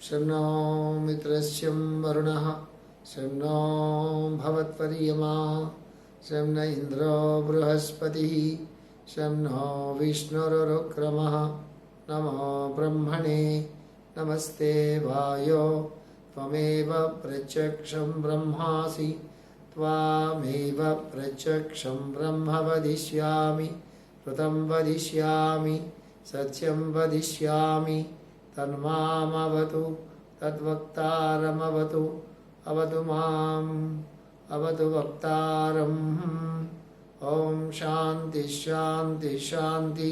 शं नो मित्रस्यं वरुणः शं नो भवत्पर्यमा शं न इन्द्रो नो विष्णुरुक्रमः। नमो ब्रह्मणे, नमस्ते वायो, त्वमेव प्रत्यक्षं ब्रह्मासि, त्वामेव प्रत्यक्षं ब्रह्म वदिष्यामि, कृतं वदिष्यामि। సత్యం వదిష్యామి తన్మామవతు తద్వక్తారమవతు అవతు మాం అవతు వక్తారం. ఓం శాంతి శాంతి శాంతి.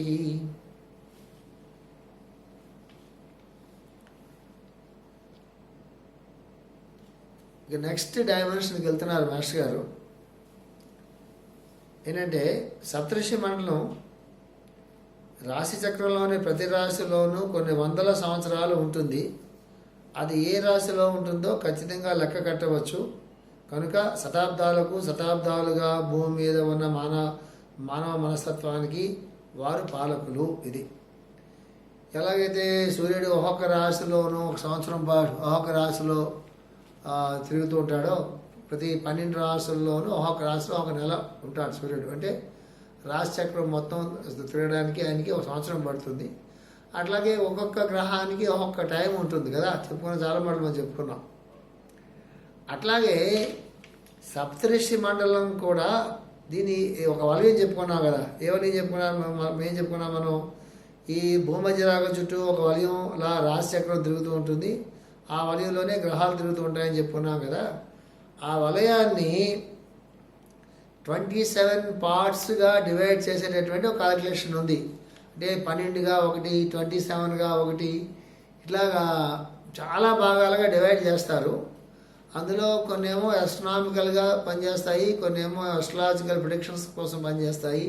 ఇక నెక్స్ట్ డైమెన్షన్కి వెళ్తున్నారు మాస్టర్ గారు. ఏంటంటే సప్తర్షి మండలం రాశి చక్రంలోని ప్రతి రాశిలోనూ కొన్ని వందల సంవత్సరాలు ఉంటుంది. అది ఏ రాశిలో ఉంటుందో ఖచ్చితంగా లెక్క కట్టవచ్చు. కనుక శతాబ్దాలకు శతాబ్దాలుగా భూమి మీద ఉన్న మానవ మానవ మనస్తత్వానికి వారు పాలకులు ఇది. ఎలాగైతే సూర్యుడు ఒక్కొక్క రాశిలోనూ ఒక సంవత్సరం పాటు ఒక్కొక్క రాశిలో తిరుగుతూ ఉంటాడో ప్రతి పన్నెండు రాశుల్లోనూ ఒక్కొక్క రాశిలో ఒక నెల ఉంటాడు సూర్యుడు. అంటే రాశిచక్రం మొత్తం తిరగడానికి ఆయనకి ఒక సంవత్సరం పడుతుంది. అట్లాగే ఒక్కొక్క గ్రహానికి ఒక్కొక్క టైం ఉంటుంది కదా. చెప్పుకున్న చాలా మండలం మనం చెప్పుకున్నాం. అట్లాగే సప్తఋషి మండలం కూడా దీని ఒక వలయం చెప్పుకున్నాం కదా. ఏమని చెప్పుకున్నాం? మనం ఏం చెప్పుకున్నాం మనం? ఈ భూమధ్యరాగం చుట్టూ ఒక వలయం లా రాశిచక్రం తిరుగుతూ ఉంటుంది. ఆ వలయంలోనే గ్రహాలు తిరుగుతూ ఉంటాయని చెప్పుకున్నాం కదా. ఆ వలయాన్ని ట్వంటీ సెవెన్ పార్ట్స్గా డివైడ్ చేసేటటువంటి ఒక కాలిక్యులేషన్ ఉంది. అంటే పన్నెండుగా ఒకటి ట్వంటీ సెవెన్గా ఒకటి ఇట్లాగా చాలా భాగాలుగా డివైడ్ చేస్తారు. అందులో కొన్ని ఏమో ఎస్ట్రానామికల్గా పనిచేస్తాయి కొన్ని ఏమో ఎస్ట్రాలజికల్ ప్రిడిక్షన్స్ కోసం పనిచేస్తాయి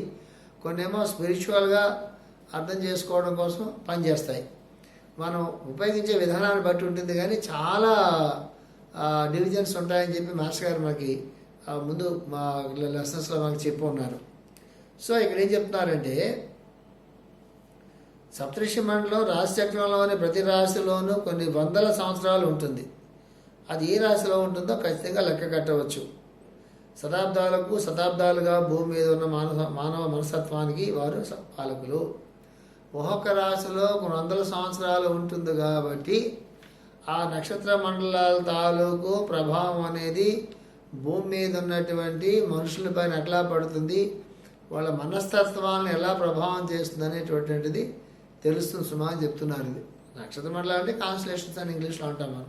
కొన్ని ఏమో స్పిరిచువల్గా అర్థం చేసుకోవడం కోసం పనిచేస్తాయి. మనం ఉపయోగించే విధానాన్ని బట్టి ఉంటుంది కానీ చాలా డివిజన్స్ ఉంటాయని చెప్పి మాస్టర్ గారు మనకి ముందు మా లెసన్స్లో మాకు చెప్పి ఉన్నారు. సో ఇక్కడ ఏం చెప్తున్నారంటే సప్తృషి మండలం రాశిచక్రంలోని ప్రతి రాశిలోనూ కొన్ని వందల సంవత్సరాలు ఉంటుంది. అది ఏ రాశిలో ఉంటుందో ఖచ్చితంగా లెక్క కట్టవచ్చు. శతాబ్దాలకు శతాబ్దాలుగా భూమి మీద ఉన్న మానవ మానవ మనస్తత్వానికి వారు పాలకులు. ఒక్కొక్క రాశిలో కొన్ని వందల సంవత్సరాలు ఉంటుంది కాబట్టి ఆ నక్షత్ర మండలాల తాలూకు ప్రభావం అనేది భూమి మీద ఉన్నటువంటి మనుషులపైన ఎట్లా పడుతుంది వాళ్ళ మనస్తత్వాలను ఎలా ప్రభావం చేస్తుంది అనేటువంటిది తెలుస్తుంది సుమా అని చెప్తున్నారు ఇది. నక్షత్ర మండలం అంటే కాన్స్టలేషన్స్ అని ఇంగ్లీష్లో అంటాం మనం.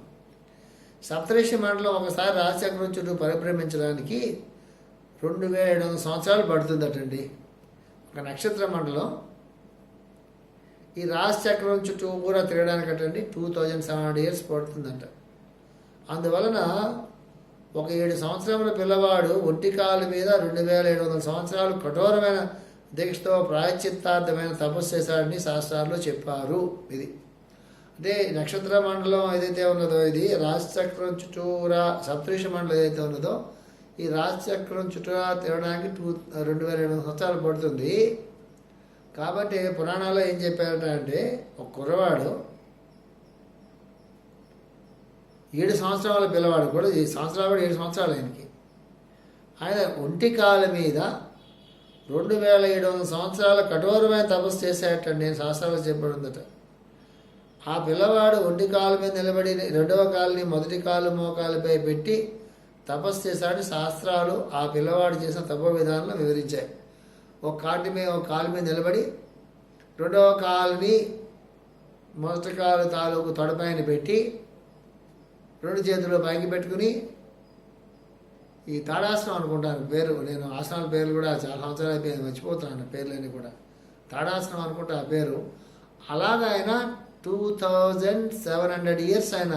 సప్తరిషి మండలం ఒకసారి రాజచక్రం చుట్టూ పరిభ్రమించడానికి రెండు వేల ఏడు వందల సంవత్సరాలు పడుతుందటండి. ఒక నక్షత్ర మండలం. ఈ రాజచక్రం చుట్టూ కూడా తిరగడానికి అటండి two thousand seven hundred years పడుతుందంట. అందువలన ఒక ఏడు సంవత్సరముల పిల్లవాడు ఒంటి కాలు మీద రెండు వేల ఏడు వందల సంవత్సరాలు కఠోరమైన దీక్షతో ప్రాయశ్చిత్తార్థమైన తపస్సు చేశాడని శాస్త్రాల్లో చెప్పారు. ఇది. అంటే నక్షత్ర మండలం ఏదైతే ఉన్నదో ఇది రాజచక్రం చుట్టూరా సప్తృష మండలం ఏదైతే ఉన్నదో ఈ రాజచక్రం చుట్టూరా తిరగడానికి టూ రెండు వేల ఏడు వందల సంవత్సరాలు పడుతుంది. కాబట్టి పురాణాల్లో ఏం చెప్పారట అంటే ఒక కుర్రవాడు ఏడు సంవత్సరాల పిల్లవాడు కూడా ఈ సంవత్సరాలు కూడా ఏడు సంవత్సరాలు ఆయనకి. ఆయన ఒంటి కాల మీద రెండు వేల ఏడు వందల సంవత్సరాల కఠోరమైన తపస్సు చేసేటండి నేను శాస్త్రాలు చెప్పబడిందట. ఆ పిల్లవాడు ఒంటి కాలు మీద నిలబడి రెండవ కాలుని మొదటి కాలు మోకాలుపై పెట్టి తపస్సు చేశాడు శాస్త్రాలు ఆ పిల్లవాడు చేసిన తప విధానంలో వివరించాయి. ఒక కాటి మీద ఒక కాలు మీద నిలబడి రెండవ కాలుని మొదటి కాలు తాలూకు తొడపైన పెట్టి రెండు చేతులు పైకి పెట్టుకుని ఈ తాడాసనం అనుకుంటాను పేరు. నేను ఆసనాల పేర్లు కూడా చాలా సంవత్సరాలు అయిపోయింది మర్చిపోతున్నాను పేర్లన్నీ కూడా. తాడాసనం అనుకుంటా ఆ పేరు. అలాగా ఆయన two thousand seven hundred years ఆయన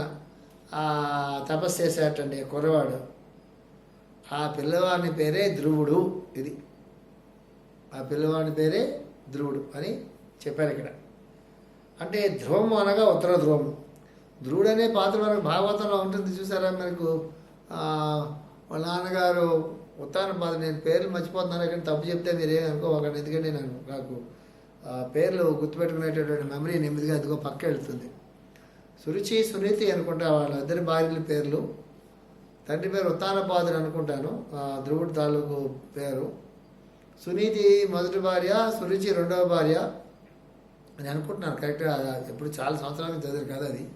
తపస్సు చేసేటండి కుర్రవాడు. ఆ పిల్లవాడిని పేరే ధ్రువుడు ఇది. ఆ పిల్లవాడి పేరే ధ్రువుడు అని చెప్పారు ఇక్కడ. అంటే ధ్రువం అనగా ఉత్తర ధ్రువం ధ్రువుడనే పాత్ర మనకు భాగవతంలో ఉంటుంది చూసారా మనకు? వాళ్ళ నాన్నగారు ఉత్తాన పాత్ర. నేను పేర్లు మర్చిపోతున్నాను కానీ తప్పు చెప్తే మీరేం అనుకోకండి ఎందుకంటే నేను నాకు ఆ పేర్లు గుర్తుపెట్టుకునేటటువంటి మెమరీ నెమ్మదిగా ఎందుకో పక్క వెళ్తుంది. సురుచి సునీతి అనుకుంటా వాళ్ళిద్దరి భార్యల పేర్లు. తండ్రి పేరు ఉత్తానపాదుడు అనుకుంటాను ఆ ధ్రువుడి తాలూకు పేరు. సునీతి మొదటి భార్య సురుచి రెండవ భార్య. అని అనుకుంటున్నాను కరెక్ట్గా ఎప్పుడు చాలా సంవత్సరాలకు చదివారు కదా అది.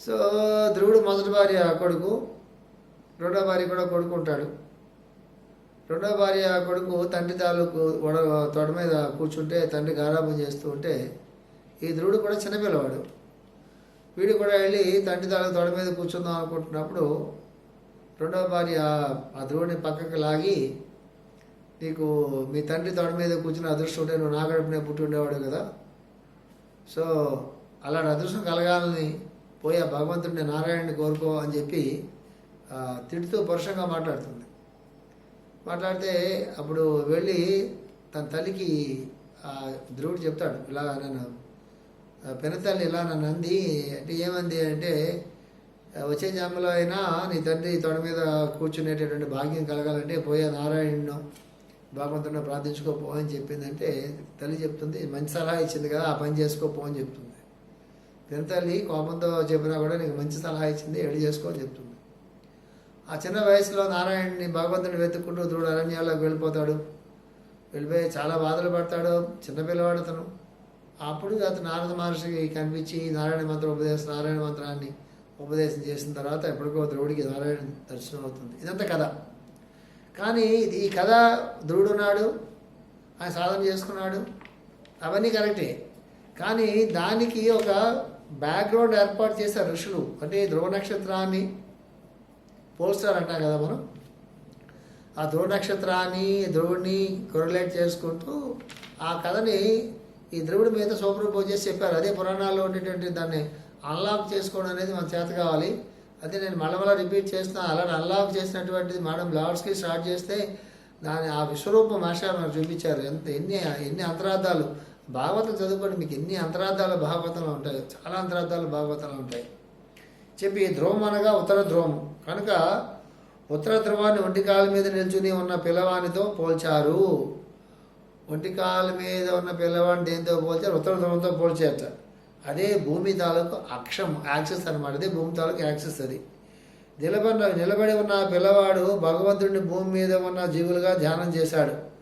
సో ధ్రువుడు మొదటి భార్య కొడుకు రెండో భార్య కూడా కొడుకు ఉంటాడు. రెండో భార్య కొడుకు తండ్రి తాలూకు వడ తొడ మీద కూర్చుంటే తండ్రి గారాబం చేస్తూ ఉంటే ఈ ధ్రువుడు కూడా చిన్నపిల్లవాడు వీడు కూడా వెళ్ళి తండ్రి తాలూకు తొడ మీద కూర్చుందాం అనుకుంటున్నప్పుడు రెండవ భార్య ఆ ధ్రువుడిని పక్కకి లాగి నీకు మీ తండ్రి తొడ మీద కూర్చుని అదృష్టం ఉంటే నువ్వు నాగడుపునే పుట్టి ఉండేవాడు కదా. సో అలాంటి అదృష్టం కలగాలని పోయి భగవంతుడిని నారాయణని కోరుకో అని చెప్పి తిడుతూ పరుషంగా మాట్లాడుతుంది. మాట్లాడితే అప్పుడు వెళ్ళి తన తల్లికి ధ్రువుడు చెప్తాడు ఇలా నన్ను పెనతల్లి ఇలా నన్ను అంది అంటే ఏమంది అంటే వచ్చే జన్మలో అయినా నీ తండ్రి తొడ మీద కూర్చునేటటువంటి భాగ్యం కలగాలంటే పోయే నారాయణను భగవంతుడిని ప్రార్థించుకోపో అని చెప్పిందంటే తల్లి చెప్తుంది మంచి సలహా ఇచ్చింది కదా ఆ పని చేసుకోపో అని చెప్తుంది. పెనతల్లి కోపంతో చెప్పినా కూడా నీకు మంచి సలహా ఇచ్చింది ఎడి చేసుకోని చెప్తుంది. ఆ చిన్న వయసులో నారాయణని భగవంతుని వెతుక్కుంటూ ధ్రువుడు అరణ్యాల్లోకి వెళ్ళిపోతాడు. వెళ్ళిపోయి చాలా బాధలు పడతాడు చిన్నపిల్లవాడు అతను. అప్పుడు అతను నారద మహర్షికి కనిపించి నారాయణ మంత్రం ఉపదేశం నారాయణ మంత్రాన్ని ఉపదేశం చేసిన తర్వాత ఎప్పటికో ధ్రువుడికి నారాయణ దర్శనం అవుతుంది. ఇదంతా కథ. కానీ ఇది- ఈ కథ ధ్రువుడు ఉన్నాడు ఆయన సాధన చేసుకున్నాడు. అవన్నీ కరెక్టే. కానీ దానికి ఒక బ్యాక్గ్రౌండ్ ఏర్పాటు చేశారు ఋషులు అంటే ధ్రువ నక్షత్రాన్ని పోల్స్టార్ అంటాం కదా మనం ఆ ధ్రువ నక్షత్రాన్ని ధ్రువుడిని కొరలేట్ చేసుకుంటూ ఆ కథని ఈ ధ్రువుడి మీద సూపర్ చేసి చెప్పారు. అదే పురాణాల్లో ఉండేటువంటి దాన్ని అన్లాక్ చేసుకోవడం అనేది మన చేత కావాలి. అదే నేను మళ్ళీ మళ్ళీ రిపీట్ చేస్తున్నా అలా అన్లాక్ చేసినటువంటిది మేడం లార్డ్స్కి స్టార్ట్ చేస్తే దాని ఆ విశ్వరూపం మాస్టర్ మనకు చూపించారు. ఎంత ఎన్ని ఎన్ని అంతరార్థాలు. భాగవతం చదువుకోండి మీకు ఎన్ని అంతరార్థాలు భాగవతంలో ఉంటాయి చాలా అంతరార్థాలు భాగవతంలో ఉంటాయి. చెప్పి ధ్రువం అనగా ఉత్తర ధ్రువం కనుక ఉత్తర ధ్రువాన్ని ఒంటికాల మీద నిల్చుని ఉన్న పిల్లవానితో పోల్చారు. ఒంటికాల మీద ఉన్న పిల్లవాడిని దేంతో పోల్చారు? ఉత్తర ధ్రువంతో పోల్చేట అదే భూమి తాలూకు అక్షం యాక్సెస్ అనమాట అదే భూమి తాలూకు యాక్సెస్ అది. నిలబడి నిలబడి ఉన్న పిల్లవాడు భగవంతుడిని భూమి మీద ఉన్న జీవులుగా ధ్యానం చేశాడు.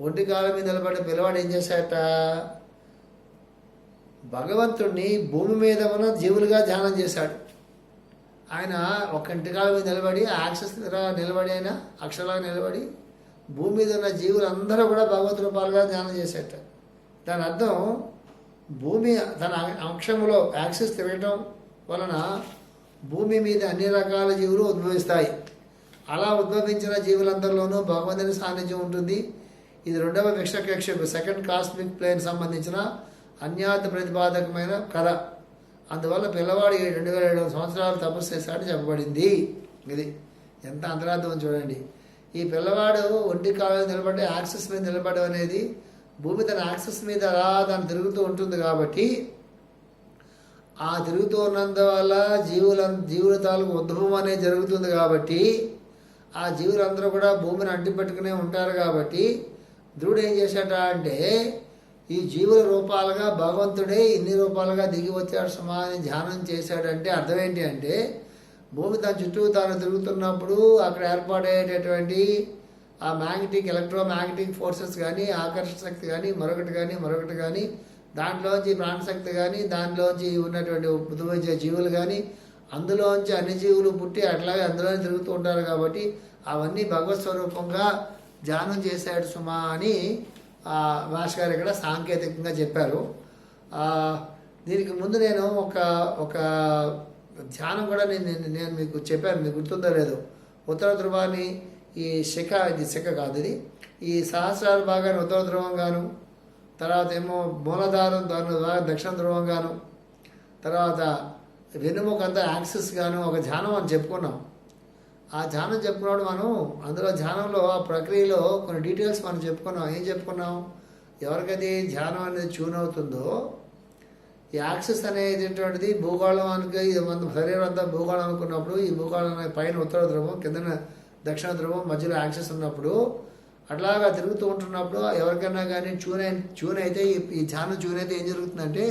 ఒంటి కాలం మీద నిలబడి పిల్లవాడు ఏం చేశాట? భగవంతుడిని భూమి మీద ఉన్న జీవులుగా ధ్యానం చేశాడు. ఆయన ఒక ఇంటికాల మీద నిలబడి యాక్సెస్ నిలబడి ఆయన అక్షరాలు నిలబడి భూమి మీద ఉన్న జీవులందరూ కూడా భగవత్ రూపాలుగా ధ్యానం చేసేట దాని అర్థం భూమి తన అంశంలో యాక్సెస్ తిరగటం వలన భూమి మీద అన్ని రకాల జీవులు ఉద్భవిస్తాయి. అలా ఉద్భవించిన జీవులందరిలోనూ భగవంతుని సాన్నిధ్యం ఉంటుంది. ఇది రెండవ విక్షకక్షకు సెకండ్ కాస్మిక్ ప్లేన్ సంబంధించిన అన్యాత ప్రతిపాదకమైన కళ. అందువల్ల పిల్లవాడు రెండు వేల ఏడు సంవత్సరాలు తపస్సు చేశాడని చెప్పబడింది. ఇది ఎంత అంతరార్థం చూడండి. ఈ పిల్లవాడు ఒంటి కాలం నిలబడి యాక్సెస్ మీద నిలబడడం అనేది భూమి తన యాక్సెస్ మీద అలా తను తిరుగుతూ ఉంటుంది కాబట్టి ఆ తిరుగుతూ ఉన్నందువల్ల జీవుల జీవుల తాలూకు ఉద్భవం అనేది జరుగుతుంది కాబట్టి ఆ జీవులందరూ కూడా భూమిని అంటిపెట్టుకునే ఉంటారు కాబట్టి ధ్రువుడు ఏం చేశాట అంటే ఈ జీవుల రూపాలుగా భగవంతుడే ఇన్ని రూపాలుగా దిగి వచ్చాడు సుమా ధ్యానం చేశాడంటే అర్థం ఏంటి అంటే భూమి తన చుట్టూ తాను తిరుగుతున్నప్పుడు అక్కడ ఏర్పాటయ్యేటటువంటి ఆ మ్యాగ్నెటిక్ ఎలక్ట్రో మ్యాగ్నెటిక్ ఫోర్సెస్ కానీ ఆకర్షణ శక్తి కానీ మరొకటి కానీ మరొకటి కానీ దాంట్లోంచి ప్రాణశక్తి కానీ దాంట్లోంచి ఉన్నటువంటి పుదువచ్చే జీవులు కానీ అందులోంచి అన్ని జీవులు పుట్టి అట్లాగే అందులోనే తిరుగుతూ ఉంటారు కాబట్టి అవన్నీ భగవత్ స్వరూపంగా ధ్యానం చేశాడు సుమా అని ఆ, మాస్ గారు ఇక్కడ సాంకేతికంగా చెప్పారు. దీనికి ముందు నేను ఒక ఒక ధ్యానం కూడా నేను నేను- మీకు చెప్పాను మీకు గుర్తుందో లేదు. ఉత్తర ధ్రువాన్ని ఈ శిఖ ఇది శిఖ కాదు ఇది. ఈ సహస్రాల భాగాన్ని ఉత్తర ధ్రువంగాను తర్వాత ఏమో మూలధారం దాని ద్వారా దక్షిణ ధ్రువంగాను తర్వాత వెన్నుముకంతా యాక్సిస్ గాను ఒక ధ్యానం అని చెప్పుకున్నాం. ఆ ధ్యానం చెప్పుకున్నాడు మనం. అందులో ధ్యానంలో ఆ ప్రక్రియలో కొన్ని డీటెయిల్స్ మనం చెప్పుకున్నాం. ఏం చెప్పుకున్నాం? ఎవరికైతే ధ్యానం అనేది ట్యూన్ అవుతుందో ఈ యాక్సెస్ అనేటటువంటిది భూగోళానికి ఇది మన శరీరం అంతా భూగోళం అనుకున్నప్పుడు ఈ భూగోళం పైన ఉత్తర ధ్రువం కిందన దక్షిణ ధ్రువం మధ్యలో యాక్సెస్ ఉన్నప్పుడు అట్లాగా తిరుగుతూ ఉంటున్నప్పుడు ఎవరికైనా కానీ ట్యూన్ అయి ట్యూన్ అయితే ఈ- ఈ ధ్యానం ట్యూన్ అయితే ఏం జరుగుతుందంటే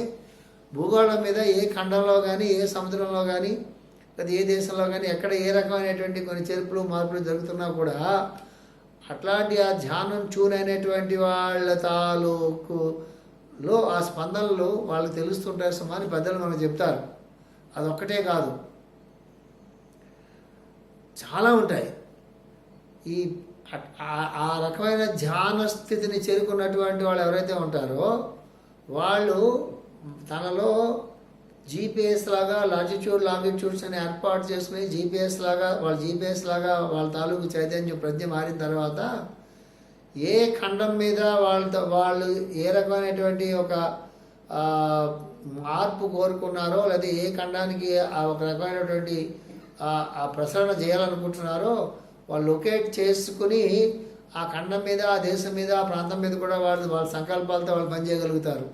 భూగోళం మీద ఏ ఖండంలో కానీ ఏ సముద్రంలో కానీ లేదా ఏ దేశంలో కానీ ఎక్కడ ఏ రకమైనటువంటి కొన్ని చేర్పులు మార్పులు జరుగుతున్నా కూడా అట్లాంటి ఆ ధ్యానం చూనైనటువంటి వాళ్ళ తాలూకు లో ఆ స్పందనలు వాళ్ళకి తెలుస్తుంటారు సుమా అని పెద్దలు మనకు చెప్తారు. అదొక్కటే కాదు. చాలా ఉంటాయి. ఈ అట్- ఆ- ఆ రకమైన ధ్యాన స్థితిని చేరుకున్నటువంటి వాళ్ళు ఎవరైతే ఉంటారో వాళ్ళు తనలో జీపీఎస్ లాగా లాటిట్యూడ్ లాంగిట్యూడ్స్ అని ఏర్పాటు చేసుకుని జీపీఎస్ లాగా వాళ్ళ జీపీఎస్ లాగా వాళ్ళ తాలూకు చైతన్యం ప్రజ్ఞ మారిన తర్వాత ఏ ఖండం మీద వాళ్ళతో వాళ్ళు ఏ రకమైనటువంటి ఒక మార్పు కోరుకున్నారో లేదా ఏ ఖండానికి ఆ ఒక రకమైనటువంటి ఆ- ఆ ప్రసరణ చేయాలనుకుంటున్నారో వాళ్ళు లొకేట్ చేసుకుని ఆ ఖండం మీద ఆ దేశం మీద ఆ ప్రాంతం మీద కూడా వాళ్ళు వాళ్ళ సంకల్పాలతో వాళ్ళు పనిచేయగలుగుతారు.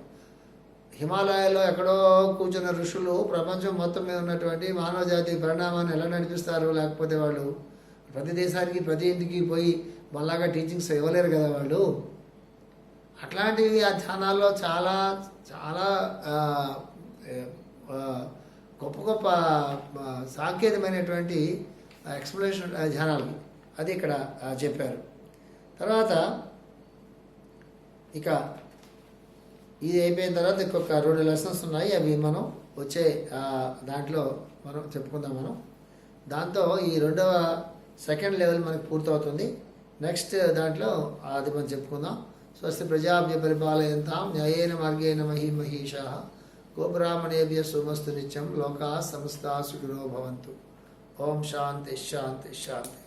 హిమాలయాల్లో ఎక్కడో కూర్చున్న ఋషులు ప్రపంచం మొత్తం మీద ఉన్నటువంటి మానవ జాతి పరిణామాన్ని ఎలా నడిపిస్తారు? లేకపోతే వాళ్ళు ప్రతి దేశానికి ప్రతి ఇంటికి పోయి మళ్ళాగా టీచింగ్స్ ఇవ్వలేరు కదా వాళ్ళు? అట్లాంటివి ఆ ధ్యానాల్లో చాలా చాలా గొప్ప గొప్ప సాంకేతికమైనటువంటి ఎక్స్ప్లెనేషన్ ధ్యానాలు అది ఇక్కడ చెప్పారు. తర్వాత ఇక ఇది అయిపోయిన తర్వాత ఇంకొక రెండు లెసన్స్ ఉన్నాయి. అవి మనం వచ్చే దాంట్లో మనం చెప్పుకుందాం మనం. దాంతో ఈ రెండవ సెకండ్ లెవెల్ మనకు పూర్తవుతుంది. నెక్స్ట్ దాంట్లో అది మనం చెప్పుకుందాం. స్వస్తి ప్రజాభ్య పరిపాలయంతాం న్యాయేన మార్గేణ మహి మహిష గోబ్రాహ్మణేభ్య సుమస్తు నిత్యం లోకా సమస్తా సుఖినో భవంతు. ఓం శాంతి శాంతి శాంతి.